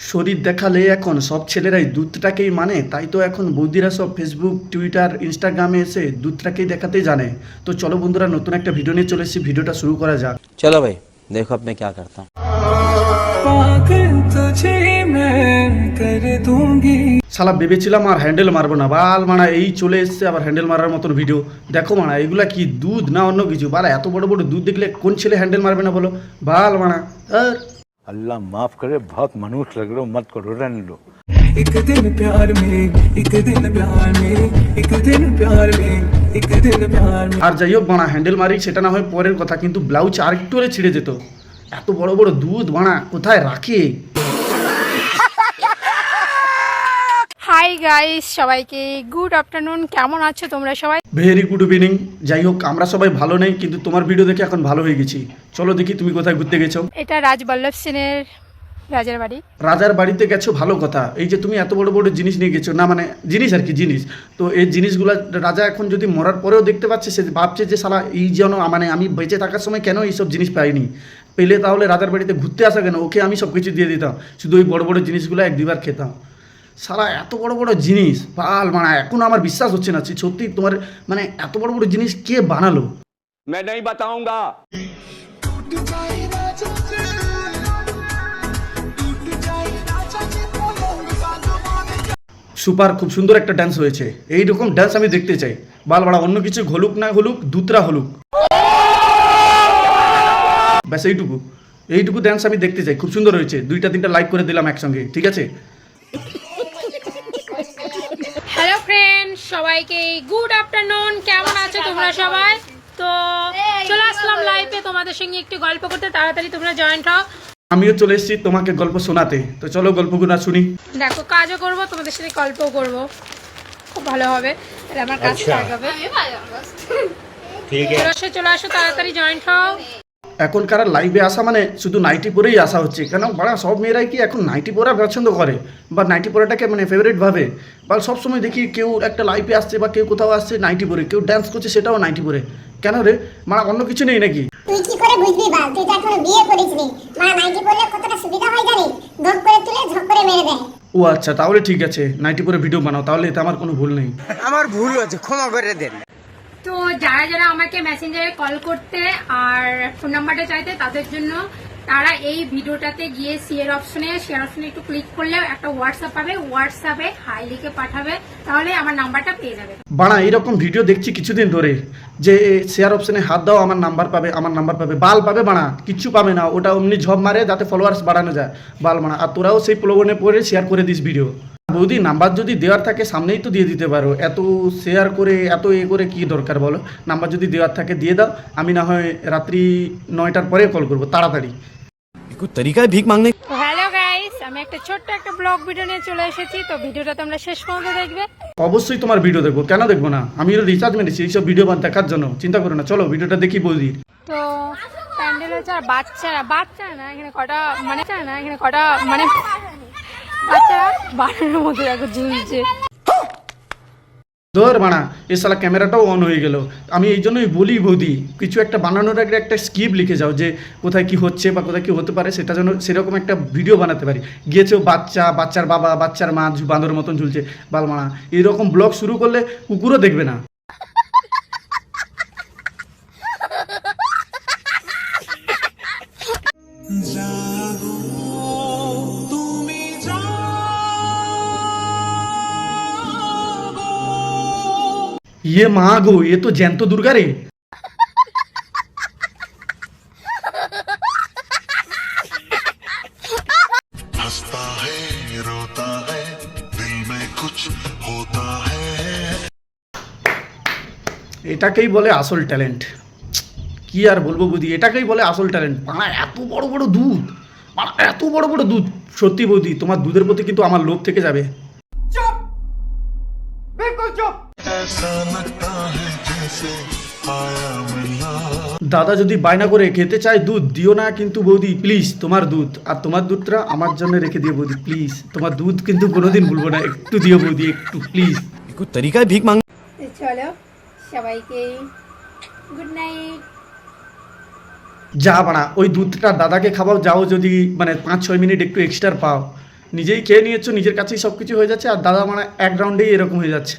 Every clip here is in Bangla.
শরীর দেখালে এখন সব ছেলেরাই দুধটাকেই মানে তাই তো এখন বন্ধুরা সব ফেসবুক টুইটার ইনস্টাগ্রামে এসে দুধটাকেই দেখাতেই জানে। তো চলো বন্ধুরা নতুন একটা ভিডিও নিয়ে চলে এসেছি ভিডিওটা শুরু করা যাক। চলো ভাই দেখো আপনি কে করতাম। সালা ভেবেছিলাম আর হ্যান্ডেল মারবো না। বাল মানা এই চলে এসছে আবার হ্যান্ডেল মারার মতন ভিডিও দেখো মানা এগুলা কি দুধ না অন্য কিছু? বালা এত বড় বড় দুধ দেখলে কোন ছেলে হ্যান্ডেল মারবে না বলো? বাল মানা আর अल्लाह माफ करे बहुत मनुष्य लग रहे हो मत करो रहने लो एक दिन प्यार में एक दिन प्यार में एक दिन प्यार में एक दिन प्यार में আর যাই হোক বানা হ্যান্ডেল মারি সেটা না হয় পরের কথা কিন্তু ব্লাউজ আর একটু হলে ছিঁড়ে যেত এত বড় বড় দুধ বানা কোথায় রাখে হাই গাইস সবাইকে গুড আফটারনুন কেমন আছো তোমরা সবাই? ভেরি গুড ইভিনিং যাই হোক আমরা সবাই ভালো নেই কিন্তু তোমার ভিডিও দেখে এখন ভালো হয়ে গেছি। চলো দেখি তুমি কোথায় ঘুরতে গেছো। এটা রাজবল্লভ সেনের রাজার বাড়ি। রাজার বাড়িতে গেছো ভালো কথা। এই যে তুমি এত বড় বড় জিনিস নিয়ে গেছো না মানে জিনিস আর কি জিনিস। তো এই জিনিসগুলো রাজা এখন যদি মরার পরেও দেখতে পাচ্ছে সে ভাবছে যে সালা এই যেন মানে আমি বেঁচে থাকার সময় কেন এইসব জিনিস পাইনি? পেলে তাহলে রাজার বাড়িতে ঘুরতে আসা কেন? ওকে আমি সব কিছু দিয়ে দিতাম। শুধু ওই বড় বড় জিনিসগুলো এক দুবার খেতাম। সারা এত বড় বড় জিনিস পাল মানে এখন আমার বিশ্বাস হচ্ছে না যে সত্যি তোমার মানে এত বড় বড় জিনিস কে বানালো मैं नहीं बताऊंगा সুপার খুব সুন্দর একটা ডান্স হয়েছে এই রকম ডান্স আমি দেখতে চাই বালবাড়া অন্য কিছু হলুক না হলুক দুতরা হলুক ব্যাস এইটুকু এইটুকু ডান্স আমি দেখতে চাই খুব সুন্দর হয়েছে দুইটা তিনটা লাইক করে দিলাম একসঙ্গে ঠিক আছে হ্যালো ফ্রেন্ড সবাইকে গুড আফটারনুন কেমন আছো তোমরা সবাই? তো চলে আসলাম লাইভে তোমাদের সঙ্গে একটু গল্প করতে তাড়াতাড়ি তোমরা জয়েন্ট হও। আমিও চলে এসেছি তোমাকে গল্প শোনাতে। তো চলো গল্পগুলো শুনি। দেখো কাজও করব তোমাদের সাথে গল্পও করব। খুব ভালো হবে। আমার কাজ লাগাবে চলে আসো চলে আসো তাড়াতাড়ি জয়েন্ট হও। এখনকার লাইভে আসা মানে শুধু নাইটি পরেই আসা হচ্ছে। কেন? বাড়া সব মেয়েরাই কি এখন নাইটি পরা পছন্দ করে? বা নাইটি পরাটাকে মানে ফেভারিট ভাবে? বা সবসময় দেখি কেউ একটা লাইভে আসছে বা কেউ কোথাও আসছে নাইটি পরে। কেউ ড্যান্স করছে সেটাও নাইটি পরে। কেন রে? মানে অন্য কিছু নেই নাকি? তুই কি করে বুঝবি বাল? তুই তো এখনও বিয়ে করিসনি মা নাইটি পরলে কতটা সুবিধা হয় জানিস? ধপ করে তুলে ঝপ করে মেরে দেয়। ও আচ্ছা তাহলে ঠিক আছে। নাইটি পরে ভিডিও বানাও তাহলে এতে আমার কোনো ভুল নেই। আমার ভুল হয়েছে ক্ষমা করে দেন। তো যারা যারা আমাকে মেসেঞ্জারে কল করতে আর ফোন নাম্বারটা চাইতে, তাদের জন্য তারা এই ভিডিওটাতে গিয়ে শেয়ার অপশনে শেয়ার অপশনে একটু ক্লিক করলে একটা হোয়াটসঅ্যাপ পাবে। হোয়াটসঅ্যাপে হাই লিখে পাঠাবে, তাহলে আমার নাম্বারটা পেয়ে যাবে। বাড়া, এইরকম ভিডিও দেখছি কিছুদিন ধরে যে শেয়ার অপশনে হাত দাও, আমার নাম্বার পাবে, আমার নাম্বার পাবে। বাল পাবে বানা কিচ্ছু পাবে না। ওটা অমনি ঝপ মারে যাতে ফলোয়ার্স বাড়ানো যায়। বাল বানা আর তোরাও সেই প্রলোভনে পড়ে শেয়ার করে দিস ভিডিও বৌদি নাম্বার যদি দেওয়ার থাকে সামনেই তো দিয়ে দিতে পারো। এত শেয়ার করে এত এ করে কি দরকার বলো? নাম্বার যদি দেওয়ার থাকে দিয়ে দাও আমি না হয় রাত্রি নয়টার পরে কল করব তাড়াতাড়ি। তরিকায় ভিক মাংনে হ্যালো গাইস আমি একটা ছোট্ট একটা ব্লগ ভিডিও নিয়ে চলে এসেছি তো ভিডিওটা তোমরা শেষ পর্যন্ত দেখবে। অবশ্যই তোমার ভিডিও দেখব কেন দেখব না? আমি রিচার্জ মেরেছি এইসব ভিডিও বান দেখার জন্য চিন্তা করো না চলো ভিডিওটা দেখি বৌদি। তো প্যান্ডেল হচ্ছে আর বাচ্চা বাচ্চা না এখানে কটা মানে চায় না এখানে কটা মানে বাচ্চা বানানোর মতো দেখো ঝুলছে ধর বানা, এ ক্যামেরাটাও অন হয়ে গেল। আমি এই জন্যই বলি বৌদি, কিছু একটা বানানোর আগে একটা স্কিপ লিখে যাও যে কোথায় কি হচ্ছে বা কোথায় কি হতে পারে, সেটা যেন সেরকম একটা ভিডিও বানাতে পারি। গিয়েছেও বাচ্চা, বাচ্চার বাবা, বাচ্চার মা, বাঁদর মতন ঝুলছে বালমানা এরকম ব্লগ শুরু করলে কুকুরও দেখবে না। ইয়ে মা গো এ তো জ্যান্ত দুর্গা রে এটাকেই বলে আসল ট্যালেন্ট। কি আর বলব বুদি এটাকেই বলে আসল ট্যালেন্ট। মানে এত বড় বড় দুধ মানে এত বড় বড় দুধ। সত্যি বৌদি তোমার দুধের প্রতি কিন্তু আমার লোভ থেকে যাবে। চুপ! বিলকুল চুপ! ऐसा लगता है जैसे आया मिला দাদা যদি বায়না করে খেতে চায় দুধ দিও না কিন্তু বৌদি প্লিজ তোমার দুধ আর তোমার দুধটা আমার জন্য রেখে দিও বৌদি প্লিজ তোমার দুধ কিন্তু কোনোদিন ভুলবো না একটু দিও বৌদি একটু প্লিজ कुछ तरीका है भीख मांगने চলো সবাইকে গুড নাইট যা বানা ওই দুধটা দাদাকে খাওয়াও যাও যদি মানে পাঁচ ছয় মিনিট একটু এক্সট্রা পাও নিজেই খেয়ে নিয়েছো নিজের কাছেই সব কিছু হয়ে যাচ্ছে আর দাদা মানে এক রাউন্ডেই এরকম হয়ে যাচ্ছে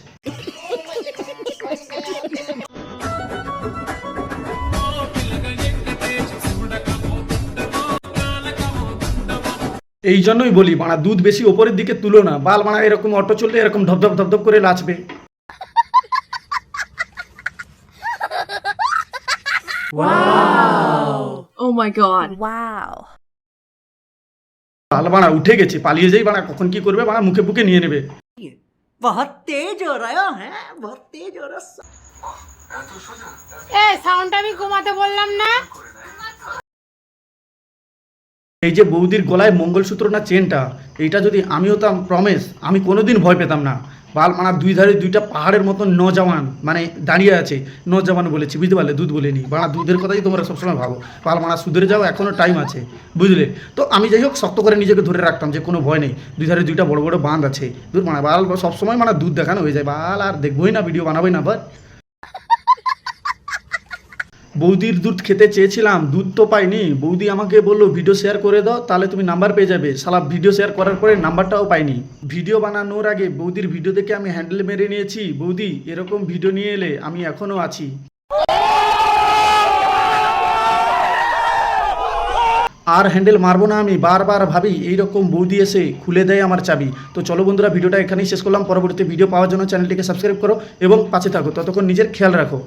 এই জন্যই বলি মানা দুধ বেশি ওপরের দিকে তুলো না। বাল মানা এরকম অটো চললে এরকম ধপধপ ধপধপ করে লাচবে Oh my god. বাল বাড়া উঠে গেছে পালিয়ে যাই বাড়া কখন কি করবে বাড়া মুখে বুকে নিয়ে নেবে। এ সাউন্ডটা আমি কমাতে বললাম না। এই যে বৌদির গলায় মঙ্গলসূত্র না চেনটা, এইটা যদি আমি হতাম প্রমেশ আমি কোনোদিন ভয় পেতাম না। বাল মানা দুই ধারে দুইটা পাহাড়ের মতন নজওয়ান মানে দাঁড়িয়ে আছে, নজওয়ান বলেছি, বুঝতে পারলে, দুধ বলিনি। বাড়া, দুধের কথাই তোমরা সবসময় ভাবো। বাল মানা সুধরে যাও এখনও টাইম আছে, বুঝলে? তো আমি যাই হোক, শক্ত করে নিজেকে ধরে রাখতাম যে কোনো ভয় নেই। দুই ধারে দুইটা বড় বড় বাঁধ আছে। দুধ মানে বাল, সবসময় মানে দুধ দেখানো হয়ে যায়। বাল, আর দেখবোই না ভিডিও বানাবোই না বাট বৌদির দুধ খেতে চেয়েছিলাম, দুধ তো পাইনি। বৌদি আমাকে বলল, ভিডিও শেয়ার করে দাও, তাহলে তুমি নাম্বার পেয়ে যাবে। সালা ভিডিও শেয়ার করার পরে নাম্বারটাও পাইনি। ভিডিও বানানোর আগে বৌদির ভিডিও দেখে আমি হ্যান্ডেল মেরে নিয়েছি। বৌদি, এরকম ভিডিও নিয়ে এলে আমি এখনও আছি। আর হ্যান্ডেল মারবো না আমি, বারবার ভাবি, এইরকম বৌদি এসে খুলে দেয় আমার চাবি। তো চলো বন্ধুরা ভিডিওটা এখানেই শেষ করলাম। পরবর্তী ভিডিও পাওয়ার জন্য চ্যানেলটিকে সাবস্ক্রাইব করো এবং পাশে থাকো। ততক্ষণ নিজের খেয়াল রাখো।